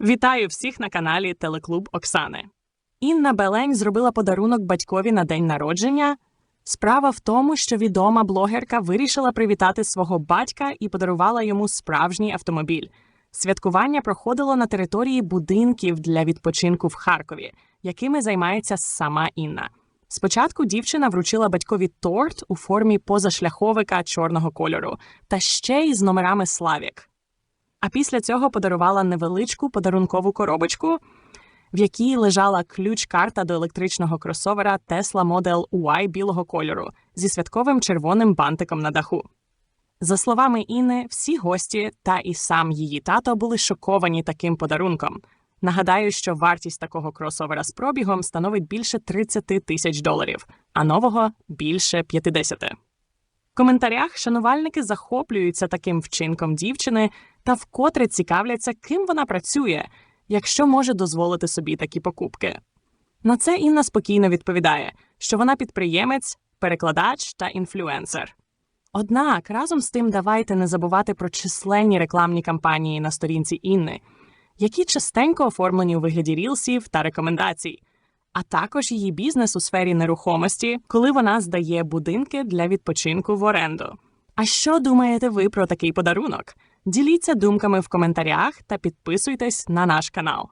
Вітаю всіх на каналі Телеклуб Оксани. Інна Белень зробила подарунок батькові на день народження. Справа в тому, що відома блогерка вирішила привітати свого батька і подарувала йому справжній автомобіль. Святкування проходило на території будинків для відпочинку в Харкові, якими займається сама Інна. Спочатку дівчина вручила батькові торт у формі позашляховика чорного кольору та ще й з номерами Славік. А після цього подарувала невеличку подарункову коробочку, в якій лежала ключ-карта до електричного кросовера Tesla Model Y білого кольору зі святковим червоним бантиком на даху. За словами Інни, всі гості та і сам її тато були шоковані таким подарунком. Нагадаю, що вартість такого кросовера з пробігом становить більше 30 тисяч доларів, а нового більше 50. Коментарях шанувальники захоплюються таким вчинком дівчини та вкотре цікавляться, ким вона працює, якщо може дозволити собі такі покупки. На це Інна спокійно відповідає, що вона підприємець, перекладач та інфлюенсер. Однак разом з тим давайте не забувати про численні рекламні кампанії на сторінці Інни, які частенько оформлені у вигляді рілсів та рекомендацій, а також її бізнес у сфері нерухомості, коли вона здає будинки для відпочинку в оренду. А що думаєте ви про такий подарунок? Діліться думками в коментарях та підписуйтесь на наш канал.